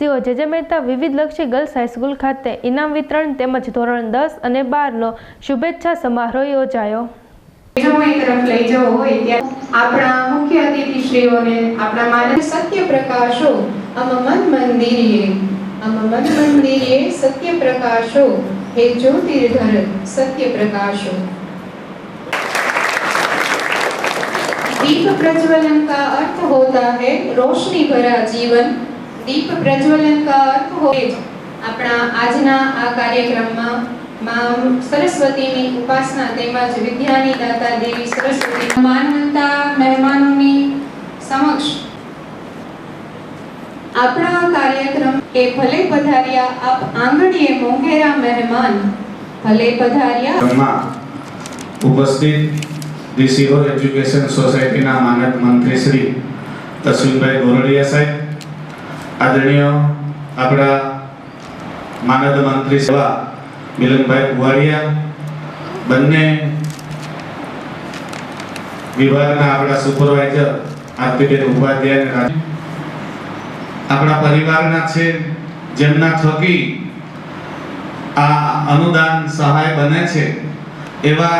CO જેજે Mehta વિવિધ લક્ષી girls high school ખાતે ઇનામ વિતરણ તેમજ ધોરણ દસ અને બારનો શુભેચ્છા સમારોહ યોજાયો સમય તરફ લઈ જવો હોય ત્યારે આપણા મુખ્ય અતિથિશ્રીઓને આપણા માનવ સત્ય પ્રકાશો અમ મન મંદિરીએ અમ મન મંદિરીએ સત્ય પ્રકાશો હે જ્યોતિર્ધર સત્ય પ્રકાશો दीप प्रज्वलन का अर्थ होता है रोशनी भरा जीवन દીપ પ્રજ્વલન કર હોય આપણા આજના આ કાર્યક્રમમાં માં સરસ્વતીની ઉપાસના તેમજ વિદ્યાની દાતા દેવી સરસ્વતી માનવતા મહેમાનોની સમક્ષ આપણા કાર્યક્રમ કે ભલે પધાર્યા આપ આંગણીએ મોંઘેરા મહેમાન, ભલે પધાર્યા ઉપસ્થિત ડીસીઓ એજ્યુકેશન સોસાયટીના માનદ મંત્રી શ્રી તસવીરભાઈ ગોરડિયા સાહેબ આદરણીય આપણા માનદ મંત્રી સેવા મિલનભાઈ કુવારિયા, બંને વિભાગના આપણા સુપરવાઇઝર આરતીબેન ઉપાધ્યાય આપણા પરિવારના છે, જેમના થકી આ અનુદાન સહાય બને છે, એવા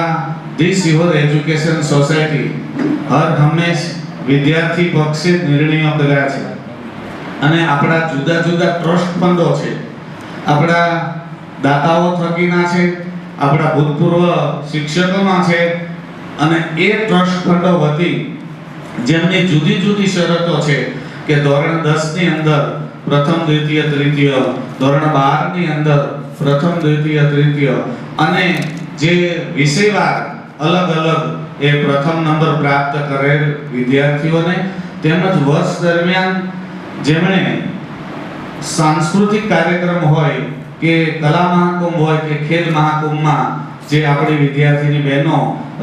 ધી સિહોર એજ્યુકેશન સોસાયટી હર હંમેશ વિદ્યાર્થી પક્ષે નિર્ણયો કર્યા છે. અને આપણા જુદા જુદા ટ્રસ્ટ ફંડો છે. આપણા દાતાઓ થકીના છે, આપણા ભૂતપૂર્વ શિક્ષકોના છે, અને એ ટ્રસ્ટ ફંડો વતી જેમની જુદી જુદી શરતો છે કે ધોરણ દસની અંદર પ્રથમ, દ્વિતીય તૃતીય ધોરણ બારની અંદર પ્રથમ, દ્વિતીય તૃતીય અને જે વિષયવાર અલગ અલગ એ પ્રથમ નંબર પ્રાપ્ત કરેલ વિદ્યાર્થીઓને તેમજ વર્ષ દરમિયાન જેમણે સાંસ્કૃતિક કાર્યક્રમ હોય કે કલા મહાકુંભ હોય કે ખેલ મહાકુંભમાં જે આપણી વિદ્યાર્થીની બહેનો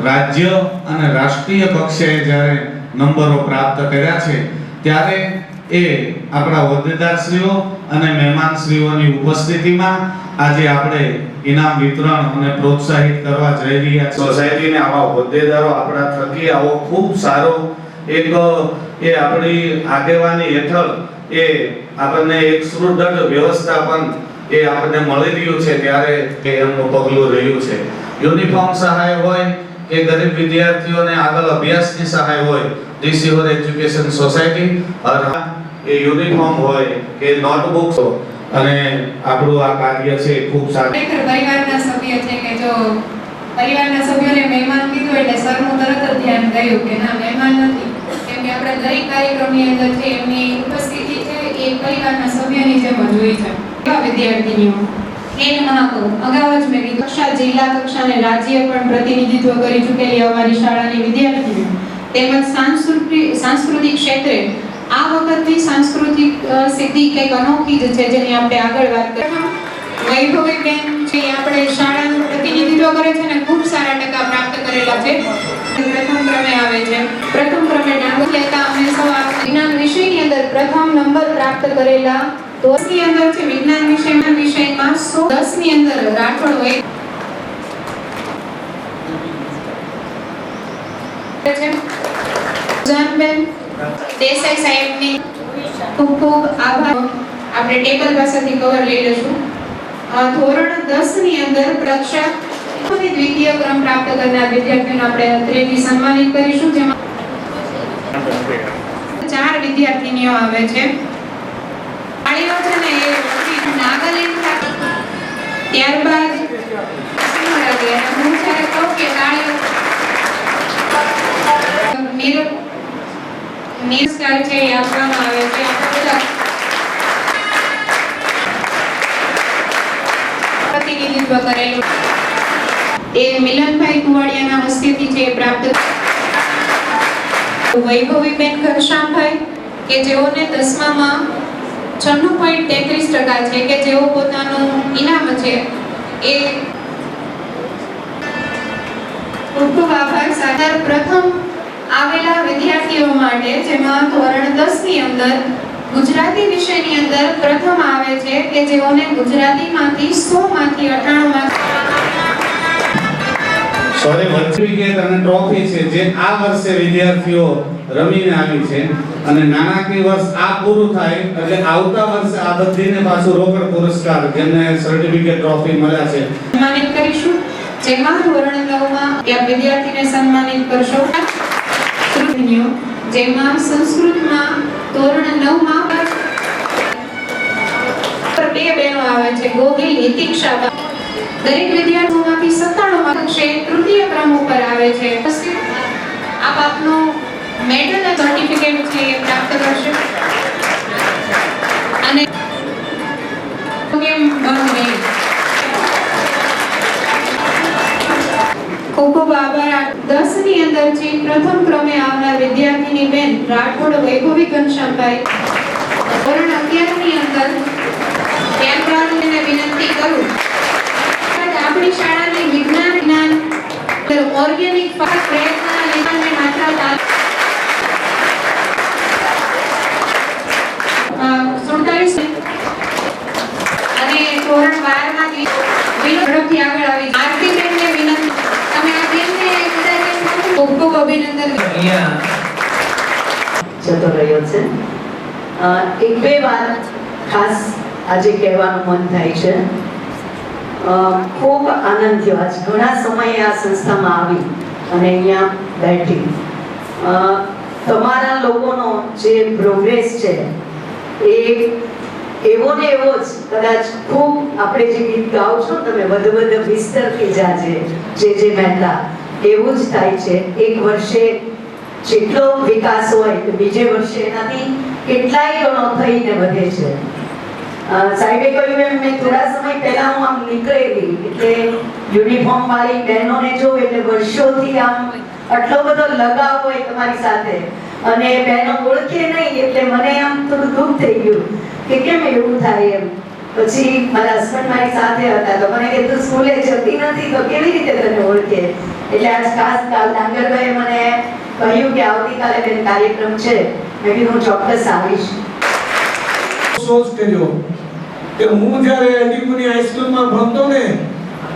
રાજ્ય અને રાષ્ટ્રીય કક્ષાએ જ્યારે નંબરો પ્રાપ્ત કર્યા છે, ત્યારે એ આપણા હોદ્દેદારશ્રીઓ અને મહેમાનશ્રીઓની ઉપસ્થિતિમાં આજે આપણે ઇનામ વિતરણ અને પ્રોત્સાહિત કરવા જઈ રહ્યા છીએ. સોસાયટીને આવા હોદ્દેદારો આપણા થકી આવો ખૂબ સારો એક, એ આપણી આગેવાની હેઠળ એ આપણને એક સુદૃઢ વ્યવસ્થાપન એ આપણને મળી રહ્યું છે ત્યારે એ એમનું પગલું રહ્યું છે. યુનિફોર્મ સહાય હોય કે ગરીબ વિદ્યાર્થીઓને આગળ અભ્યાસની સહાય હોય ડીસીઓર એજ્યુકેશન સોસાયટી એ યુનિફોર્મ હોય કે નોટબુક્સ અને આપણું આ કાર્ય છે ખૂબ સારું. પરિવારના સભ્ય છે કે જો પરિવારના સભ્યોને મહેમાન કીધું એટલે સરનું તરત જ ધ્યાન ગયું કે ના, મહેમાન નથી. કેમ કે આપણે દરેક કાર્યક્રમની અંદર છે એમની ઉપસ્થિતિ એ પરિવારના સભ્યની જેમ જ હોય છે. એવા વિદ્યાર્થીનીઓ, એન મહાકુંભ અગાઉ જ મેં કક્ષા, જિલ્લા કક્ષા રાજ્ય પણ પ્રતિનિધિત્વ કરી ચૂકેલી અમારી શાળાની વિદ્યાર્થીઓ તેમજ સાંસ્કૃતિક સાંસ્કૃતિક ક્ષેત્રે આ વખતની સાંસ્કૃતિક સિદ્ધિ કંઈક અનોખી જ છે જેની આપણે આગળ વાત કરીએ. વૈભવી બેન છે આપણે શાળાનું પ્રતિનિધિત્વ કરે છે અને ખૂબ સારા ટકા પ્રાપ્ત કરેલા છે. પ્રથમ ક્રમે આવે દસની દસની પાસેથી કવર લઈ લઈશું. ધોરણ દસની અંદર અને દ્વિતીય ક્રમ પ્રાપ્ત કરનાર વિદ્યાર્થીઓને આપણે અત્રેથી સન્માનિત કરીશું, જેમાં ચાર વિદ્યાર્થીનીઓ આવે છે. તાળીઓ છે ને એ નાગાલેન્ડ ત્યારબાદ પ્રતિનિધિત્વ કરેલું. એ મિલનભાઈ કુવાડિયાના હસ્તેથી જે પ્રાપ્ત વૈભવીબેન ઘનશ્યામભાઈ, કે જેઓને દસમામાં છન્નું પોઈન્ટ તેત્રીસ ટકા છે, કે જેઓ પોતાનું ઇનામ છે, એ પ્રથમ આવેલા વિદ્યાર્થીઓ માટે, જેમાં ધોરણ દસની અંદર ગુજરાતી વિષયની અંદર પ્રથમ આવે છે, કે જેઓને ગુજરાતીમાંથી સો માંથી 98 માર્ક સોરી સર્ટિફિકેટ અને ટ્રોફી છે, જે આ વર્ષે વિદ્યાર્થીઓ રમીને આવી છે અને નાણાકીય વર્ષ આ પૂરું થાય એટલે આવતા વર્ષે આ બધીને પાછું રોકડ પુરસ્કાર જેમને સર્ટિફિકેટ ટ્રોફી મળ્યા છે. સન્માનિત કરીશું. જેમાં ધોરણ નવમાં એક વિદ્યાર્થીને સન્માનિત કરશો. જેમાં સંસ્કૃતમાં ધોરણ નવમાં બે બહેનો આવે છે. ગોગી હિતિક્ષા. દરેક વિદ્યાર્થીઓમાંથી સત્તાણું છે. તૃતીય ક્રમ ઉપર આવે છે. આપ આપનો મેડલ અને સર્ટિફિકેટ છે એ પ્રાપ્ત કરશે. અને ખૂબ પ્રથમ ક્રમે આવનાર વિદ્યાર્થીની બેન રાઠોડ વૈભવી ઘનશ્યામભાઈ ધોરણ અગિયાર અંદર કેમ્પરાજને વિનંતી કરું. આપણી શાળાને વિજ્ઞાન જ્ઞાન ઓર્ગેનિક પાક પ્રયત્ન લેવાને માત્ર તાલ- અ, 47 અને ધોરણ 12 માં ઝડપથી આગળ આવી. આરતી બેનને તમે ખૂબ અભિનંદન. જતો રહ્યો છે. એક બે વાત ખાસ આજે કહેવાનું મન થાય છે. ખૂબ આનંદ થયો. આજ ઘણા સમયે આ સંસ્થામાં આવી અને અહીંયા બેઠી. તમારા લોકોનો જે પ્રોગ્રેસ છે, એ એવો ને એવો જ કદાચ ખૂબ આપણે જે ગીત ગાઓ છો તમે, વધુ વધુ વિસ્તરતી જાજે, જે જે મહેતા, એવું જ થાય છે. એક વર્ષે જેટલો વિકાસ હોય બીજે વર્ષે એનાથી કેટલાય ગણો થઈને વધે છે. સાહેબે કહ્યું એમ, મેં થોડા સમય પહેલા હું આમ નીકળેલી, એટલે યુનિફોર્મ વાળી બહેનોને જોઉં એટલે વર્ષોથી આમ આટલો બધો લગાવ હોય તમારી સાથે. અને બહેનો ઓળખે નહીં, એટલે મને આમ થોડું દુઃખ થઈ ગયું કે કેમ એવું થાય એમ. પછી મારા હસબન્ડ મારી સાથે હતા, તો મને કે તું સ્કૂલે જતી નથી, તો કેવી રીતે તને ઓળખે? એટલે આજ ખાસ કાલ ડાંગરભાઈએ મને કહ્યું કે આવતીકાલે બેન કાર્યક્રમ છે. મેં હું ચોક્કસ આવીશ. અફસોસ કર્યો કે હું જ્યારે અડીપુરી હાઈસ્કૂલમાં ભણતો ને,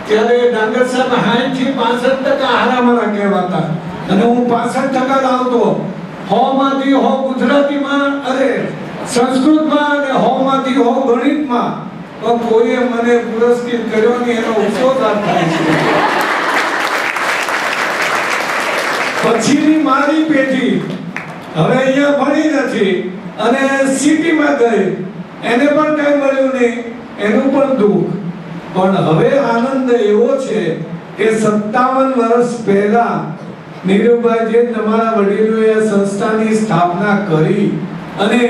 ત્યારે ડાંગર સાહેબ 60 થી 65 ટકા હારા મારા કહેવાતા. અને હું 65 ટકા લાવતો હો માંથી હો ગુજરાતીમાં, અરે સંસ્કૃતમાં અને હો માંથી હો ગણિતમાં. પણ કોઈએ મને પુરસ્કૃત કર્યો નહીં એનો અફસોસ આજ થાય પછીની મારી પેઢી હવે અહીંયા ભણી નથી અને સિટીમાં ગઈ. એને પણ કઈ મળ્યું નહીં, એનું પણ દુઃખ. પણ હવે આનંદ એવો છે કે સત્તાવન વર્ષ પહેલા નીરુભાઈ જે તમારા વડીલોએ સંસ્થાની સ્થાપના કરી અને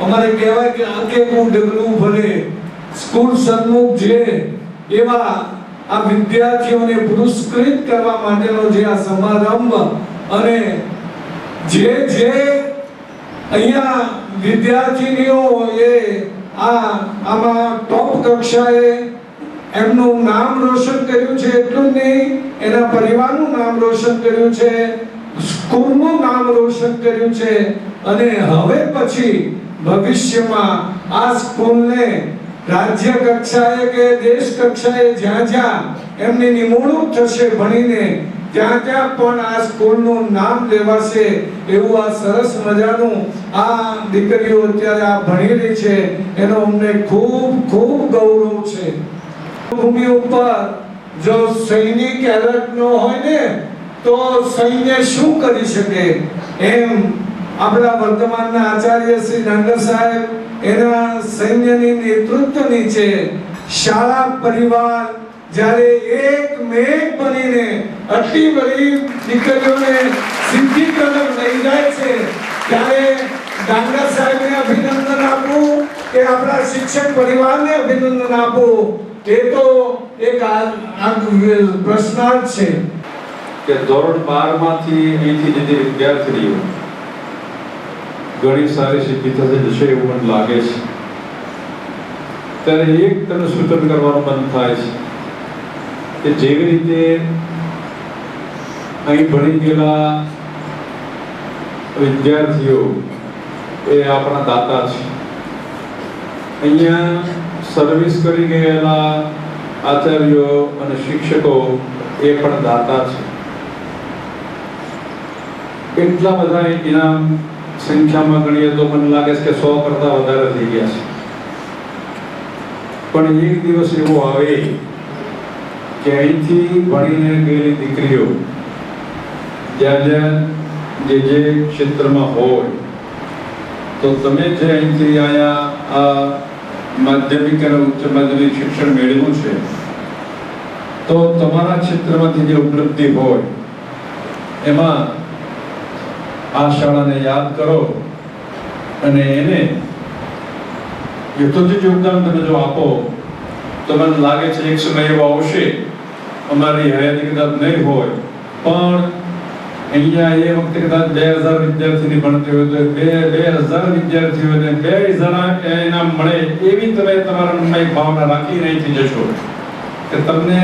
અમારે કહેવાય કે આકેકું ડગલું ભલે, સ્કૂલ સન્મુખ જે એવા આ વિદ્યાર્થીઓને પુરસ્કૃત કરવા માટેનો જે આ સમારંભ અને જે જે અહીંયા વિદ્યાર્થીનીઓ એ આ આમાં ટોપ કક્ષાએ એમનું નામ રોશન કર્યું છે એટલું જ નહીં, એના પરિવારનું નામ રોશન કર્યું છે, સ્કૂલનું નામ રોશન કર્યું છે, અને હવે પછી ભવિષ્યમાં આ સ્કૂલને રાજ્ય કક્ષાએ કે દેશ કક્ષાએ જ્યાં જ્યાં એમની નિમણૂક થશે ભણીને ત્યાં ત્યાં પણ આ સ્કૂલનું નામ લેવાશે એવું આ સરસ મજાનું આ દીકરીઓ અત્યારે આ ભણી રહી છે. એનો અમને ખૂબ ખૂબ ગૌરવ છે. ભૂમિ ઉપર જો સૈનિક એલર્ટ ન હોય ને, તો સૈન્ય શું કરી શકે? એમ આપણા વર્તમાનના આચાર્ય શ્રી ડાંગર સાહેબ એના સૈન્યની નેતૃત્વ નીચે શાળા પરિવાર જ્યારે એક મેઘ બનીને આટલી બધી દીકરીઓને સિદ્ધિ તરફ લઈ જાય છે, ત્યારે ડાંગર સાહેબને અભિનંદન આપવું કે આપણા શિક્ષક પરિવારને અભિનંદન આપવું એ તો એક પ્રશ્નાર્થ છે. કે ધોરણ બારમાંથી અહીંથી જે જે વિદ્યાર્થીઓ ઘણી સારી સિદ્ધિ થશે જશે એવું મને લાગે છે. ત્યારે એક તને સૂચન કરવાનું મન થાય છે. કે જેવી રીતે અહીં ભણી ગયેલા વિદ્યાર્થીઓ એ આપણા દાતા છે. અહીંયા સર્વિસ કરી ગયેલા આચાર્યો અને શિક્ષકો એ પણ દાતા છે. એટલા બધા ઇનામ સંખ્યામાં ગણીએ તો મને લાગે છે કે સો કરતાં વધારે થઈ ગયા છે. પણ એક દિવસ એવો આવે કે અહીંથી ભણીને ગયેલી દીકરીઓ, જ્યાં જ્યાં જે જે ક્ષેત્રમાં હોય, તો તમે જે અહીંથી અહીંયા આ માધ્યમિક અને ઉચ્ચ માધ્યમિક શિક્ષણ મેળવ્યું છે, તો તમારા ક્ષેત્રમાંથી જે ઉપલબ્ધિ હોય, એમાં આ શાળાને યાદ કરો અને એને યથોચિત યોગદાન તમે જો આપો, તો મને લાગે છે એક સમય એવો આવશે અમારી હયાતી કદાચ નહીં હોય, પણ અહીંયા એ વખતે કદાચ બે હજાર વિદ્યાર્થીની ભણતી હોય તો બે બે હજાર વિદ્યાર્થીઓને બે જણા એના મળે એવી તમે તમારા મનમાં એક ભાવના રાખી અહીંથી જશો. કે તમને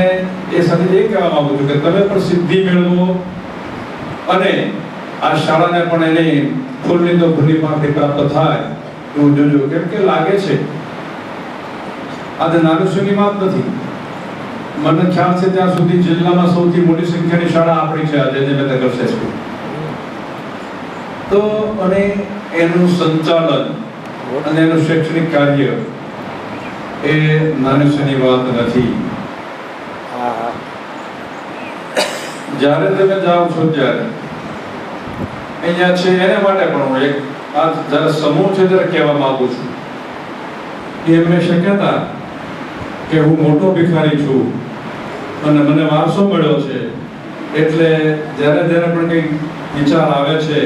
એ સાથે એ કહેવા માંગુ છું કે તમે પણ સિદ્ધિ મેળવો અને આ શાળાને પણ એની ફૂલની તો ભૂલી પાંખડી પ્રાપ્ત થાય એવું જોજો. કેમ કે લાગે છે, આજે નાનું સુની વાત નથી. મને ખ્યાલ છે ત્યાં સુધી જિલ્લામાં સૌથી મોટી સંખ્યાની શાળા આપણી છે આજે નગર મેં તો અને એનું સંચાલન અને એનું શૈક્ષણિક કાર્ય એ નાની વાત નથી. જ્યારે તમે જાઓ છો ત્યારે, અહીંયા છે એને માટે પણ હું એક આ જ્યારે સમૂહ છે ત્યારે કહેવા માંગુ છું. કે એમને શક્યતા કે હું મોટો ભિખારી છું. અને મને વારસો મળ્યો છે. એટલે જ્યારે જ્યારે પણ કંઈક વિચાર આવે છે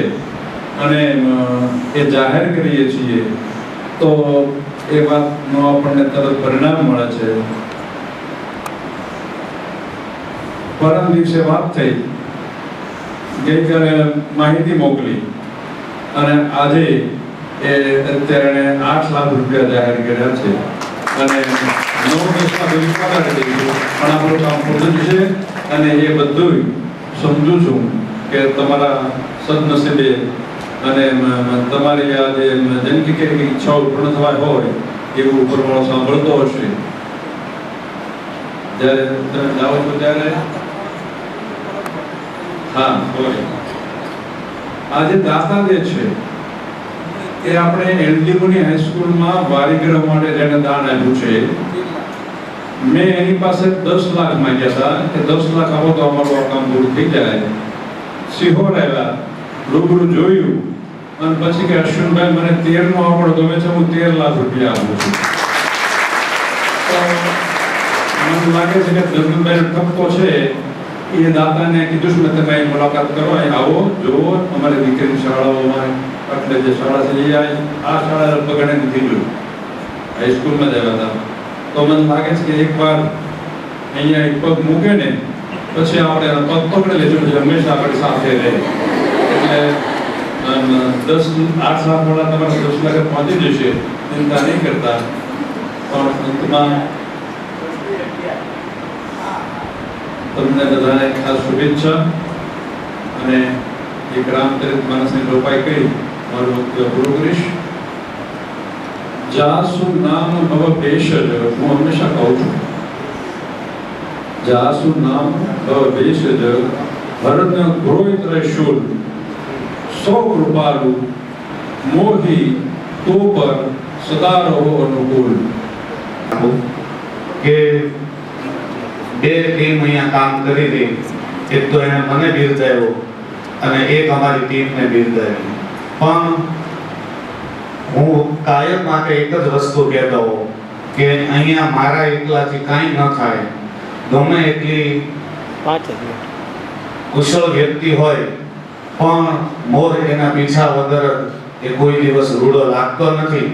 અને એ જાહેર કરીએ છીએ, તો એ વાતનો આપણને તરત પરિણામ મળે છે. પરમ દિવસે વાત થઈ. ગઈકાલે માહિતી મોકલી. અને આજે એ અત્યારે આઠ લાખ રૂપિયા જાહેર કર્યા છે. અને નવ દેશમાં બધું પગાર દઈશું પણ આપણું કામ પૂર્ણ છે અને એ બધું સમજુ છું કે તમારા સદનસીબે અને તમારી આ જે જનકી કે ઈચ્છાઓ પૂર્ણ થવા હોય એવું ઉપરવાળો સાંભળતો હશે. જ્યારે તમે જાઓ છો ત્યારે? હા હોય આ જે દાતા જે છે એ આપણે એલડીઓની હાઈસ્કૂલમાં વારીગ્રહ માટે જેને દાન આપ્યું છે, મેં એની પાસે દસ લાખ માંગ્યા હતા કે દસ લાખ આપો તો અમારું આ કામ પૂરું થઈ જાય. સિહોર આવ્યા રૂબરૂ જોયું અને પછી કે અશ્વિનભાઈ મને તેર નો આંકડો ગમે છે હું તેર લાખ રૂપિયા આપું છું. મને લાગે છે કે દર્દનભાઈ ઠપકો છે, એ દાતાને કીધું છું, તમે મુલાકાત કરો આવો, જુઓ, અમારી દીકરીની શાળાઓમાં એટલે જે શાળા છે આ શાળા એણે નથી જોયું. હાઈસ્કૂલમાં જ આવ્યા હતા. તો મને લાગે છે કે એકવાર અહીંયા એક પગ મૂકે ને, પછી આપણે પગ પકડી લેજો જે હંમેશા આપણે સાથે રહે. એટલે દસ, આઠ લાખ વાળા તમારા દસ લાખે પહોંચી જશે, ચિંતા નહીં કરતા. પણ અંતમાં તમને બધાને ખાસ શુભેચ્છા અને એક રામચરિત માનસની રોપાઈ કરી મારું પૂરું કરીશ જાસુ નામ ભવ ભેષજ હું હંમેશા કહું છું. જાસુ નામ ભવ ભેષજ ભરત ગ્રોહિત શૂલ સો કૃપાલુ મોહી તો પર સદા રહો અનુકૂળ. કે બે ટીમ અહીંયા કામ કરી હતી એક તો એને મને બિરદાવ્યો અને એક અમારી ટીમને બિરદાવી. પણ હું કાયમ માટે એક જ વસ્તુ કહેતો હોઉં કે અહીંયા મારા એકલાથી કાંઈ ન થાય. ગમે એટલી કુશળ વ્યક્તિ હોય પણ મોર એના પીછા વગર એ કોઈ દિવસ રૂડો લાગતો નથી.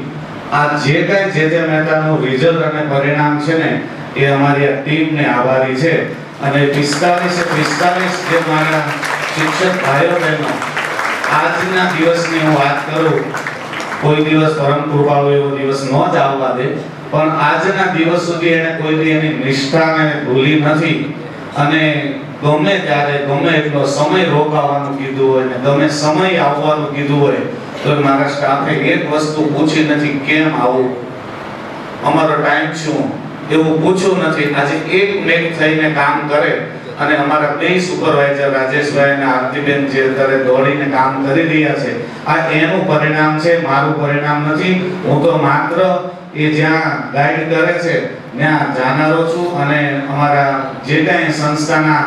આ જે કાંઈ જે જે મહેતાનું રિઝલ્ટ અને પરિણામ છે ને એ અમારી આ ટીમને આભારી છે. અને પિસ્તાલીસે પિસ્તાલીસ જે મારા શિક્ષક ભાઈઓ બહેનો આજના દિવસની હું વાત કરું, કોઈ દિવસ પરમ કૃપાળુ એવો દિવસ ન જ આવવા દે, પણ આજના દિવસ સુધી એને કોઈ દી એની નિષ્ઠાને ભૂલી નથી. અને ગમે ત્યારે, ગમે એટલો સમય રોકાવાનું કીધું હોય ને ગમે સમય આવવાનું કીધું હોય, તો મારા સ્ટાફે એક વસ્તુ પૂછી નથી, કેમ આવું? અમારો ટાઈમ શું? એવું પૂછ્યું નથી. આજે એક મિનિટ થઈને કામ કરે અને અમારા બે સુપરવાઇઝર રાજેશભાઈ અને આરતીબેન જે અત્યારે દોડીને કામ કરી રહ્યા છે આ એનું પરિણામ છે મારું પરિણામ નથી. હું તો માત્ર એ જ્યાં ગાઈડ કરે છે ત્યાં જાનારો છું અને અમારા જે કાંઈ સંસ્થાના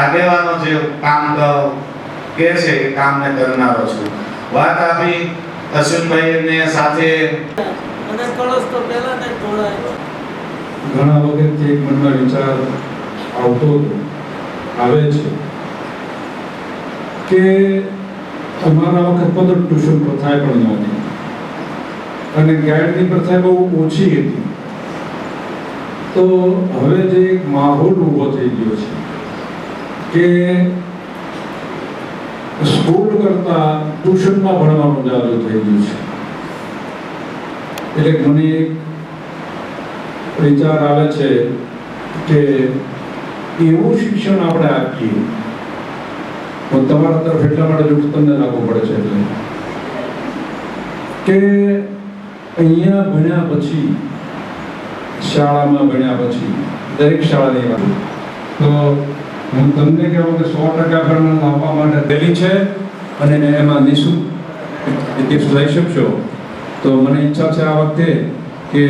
આગેવાનો જે કામ કે છે એ કામને કરનારો છું. વાત આપી અશ્વિનભાઈને સાથે. અને કળશ તો પહેલા ને સાથે ઘણા વખત એક મનમાં વિચાર આવતો હતો. આવે છે કે અમારા વખત તો ટ્યુશન પ્રથા પણ નહોતી. અને ગાઈડની પ્રથા બહુ ઓછી હતી. તો હવે જે એક માહોલ ઊભો થઈ ગયો છે કે સ્કૂલ કરતા ટ્યુશનમાં ભણવાનું ચાલુ થઈ ગયું છે. એટલે મને એક વિચાર આવે છે કે એવું શિક્ષણ આપણે આપીએ, તો તમારા તરફ એટલા માટે જો તમને લાગુ પડે છે એટલે. કે અહીંયા ભણ્યા પછી, શાળામાં ભણ્યા પછી, દરેક શાળાની વાત. તો હું તમને કહેવું કે સો ટકા ભણવાનું આપવા માટે રેલી છે, અને એમાં નિઃશુલ્ક ટિપ્સ લઈ શકશો. તો મને ઈચ્છા છે આ વખતે કે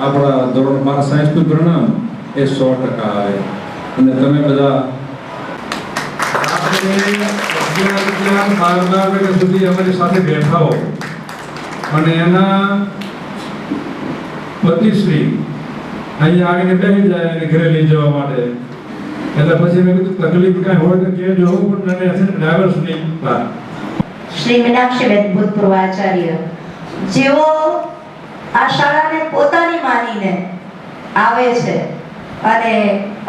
આપણા ધોરણ બાર સાયન્સનું પરિણામ એ સો ટકા આવે. અને તમે બધા સુધી અમારી સાથે બેઠા હો અને એના પતિશ્રી અહીંયા આવીને બેસી જાય અને ઘરે લઈ જવા માટે. એટલે પછી મેં કીધું તકલીફ કાંઈ હોય તો કહેજો પણ મને ને ડ્રાઈવર્સ નહીં શ્રી મીનાક્ષીબેન ભૂતપૂર્વ આચાર્ય જેઓ આ શાળાને પોતાની માનીને આવે છે અને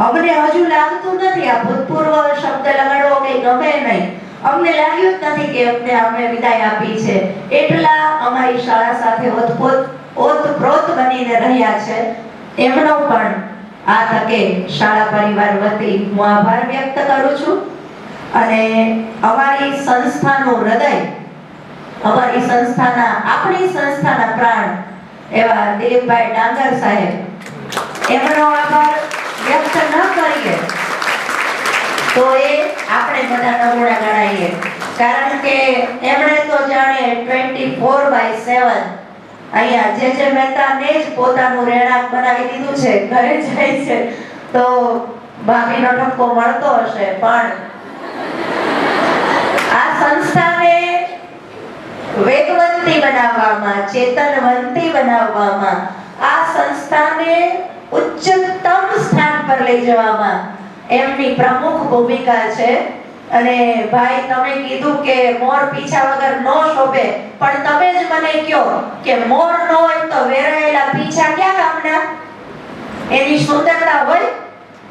અમને હજુ લાગતું નથી આ ભૂતપૂર્વ શબ્દ લગાડવો કે ગમે નહીં. અમને લાગ્યું જ નથી કે અમને અમે વિદાય આપી છે. એટલા અમારી શાળા સાથે ઓતપોત, ઓતપ્રોત બનીને રહ્યા છે. એમનો પણ આ તકે શાળા પરિવાર વતી હું આભાર વ્યક્ત કરું છું. અને અમારી સંસ્થાનું હૃદય, અમારી સંસ્થાના, આપણી સંસ્થાના પ્રાણ એવા દિલીપભાઈ ડાંગર સાહેબ, એમનો આભાર વ્યક્ત ન કરીએ તો એ આપણે બધા નબળા ગણાઈએ. કારણ કે એમણે તો જાણે 24 બાય 7 અહીંયા જે જે મહેતાને જ પોતાનું રહેણાંક બનાવી દીધું છે, ઘરે જાય છે, તો ભાભીનો ઠપકો મળતો હશે, પણ આ સંસ્થાને વેગવંતી બનાવવામાં, ચેતનવંતી બનાવવામાં આ સંસ્થાને ઉચ્ચતમ સ્થાન પર લઈ જવામાં એમની પ્રમુખ ભૂમિકા છે. અને ભાઈ, તમે કીધું કે મોર પીછા વગર નો શોભે. પણ તમે જ મને કહો કે મોર નો હોય તો વેરાયેલા પીછા ક્યાં કામના એની સુંદરતા હોય?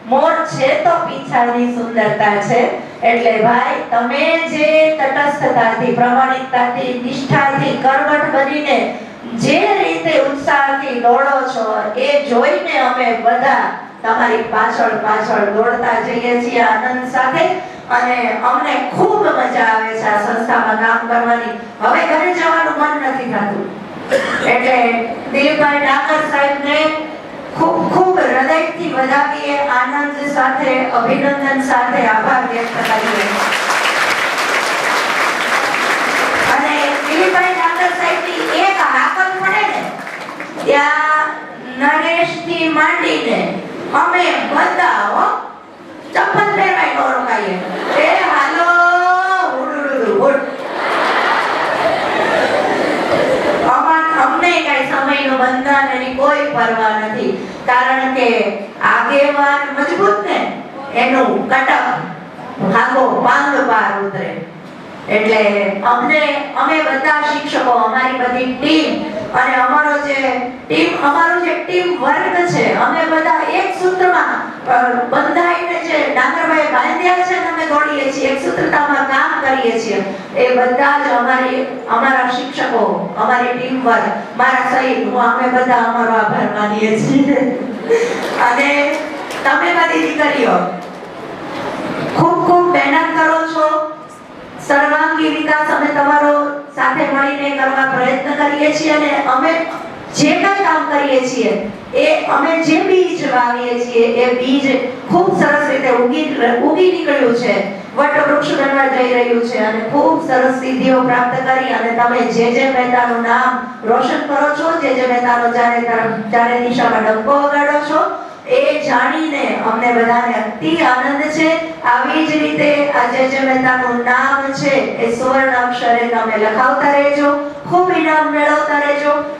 મોર છે તો પીછાની સુંદરતા છે. એટલે ભાઈ, તમે જે તટસ્થતાથી, પ્રમાણિકતાથી, નિષ્ઠાથી, કર્મઠ બનીને જે રીતે ઉત્સાહથી દોડો છો, એ જોઈને અમે બધા તમારી પાછળ પાછળ દોડતા જઈએ છીએ આનંદ સાથે. અને અમને ખૂબ મજા આવે છે આ સંસ્થામાં કામ કરવાની. હવે ઘરે જવાનું મન નથી થતું. એટલે દિલીપભાઈ ડાકર સાહેબને ખૂબ ખૂબ હૃદયથી વધાવીએ આનંદ સાથે, અભિનંદન સાથે આભાર વ્યક્ત કરીએ અને દિલીપભાઈ ડાકર સાહેબની એક હાકલ પડે ને ત્યાં નરેશથી માંડીને અમે બધા હો ચપ્પલ પહેરવાય ન રોકાઈએ એ હાલો અમને એની કોઈ પરવા નથી, કારણ કે આગેવાન મજબૂત ને, એનું કટક ભાગો પાંગ પાર ઉતરે. એટલે અમને, અમે બધા શિક્ષકો, અમારી બધી ટીમ અને અમારો જે ટીમ, અમારો જે ટીમ વર્ગ છે, અમે બધા એક સૂત્રમાં બંધાઈને જે ડાંગરભાઈ બાંધ્યા છે અમે દોડીએ છીએ, એક સૂત્રતામાં કામ કરીએ છીએ. એ બધા જ અમારી, અમારા શિક્ષકો, અમારી ટીમ વર્ગ, મારા સહિત હું અમે બધા અમારો આભાર માનીએ છીએ. અને તમે બધી દીકરીઓ, ખૂબ ખૂબ મહેનત કરો છો. સર્વાંગી વિકાસ અમે તમારો મળીને કરવા પ્રયત્ન કરીએ છીએ અને અમે જે કંઈ કામ કરીએ છીએ, એ અમે જે બીજ વાવીએ છીએ, એ બીજ ખૂબ સરસ રીતે ઉગી ઉગી નીકળ્યું છે. વટ વૃક્ષ બનવા જઈ રહ્યું છે અને ખૂબ સરસ સિદ્ધિઓ પ્રાપ્ત કરી અને તમે જે જે મહેતાનું નામ રોશન કરો છો, જે જે મહેતાનો ચારે તરફ દિશામાં ડંકો વગાડો છો એ જાણીને અમને બધાને અતિ આનંદ છે. આવી જ રીતે આજે જે મહેતાનું નામ છે, એ સુવર્ણ અક્ષરે તમે લખાવતા રહેજો, ખૂબ ઇનામ મેળવતા રહેજો.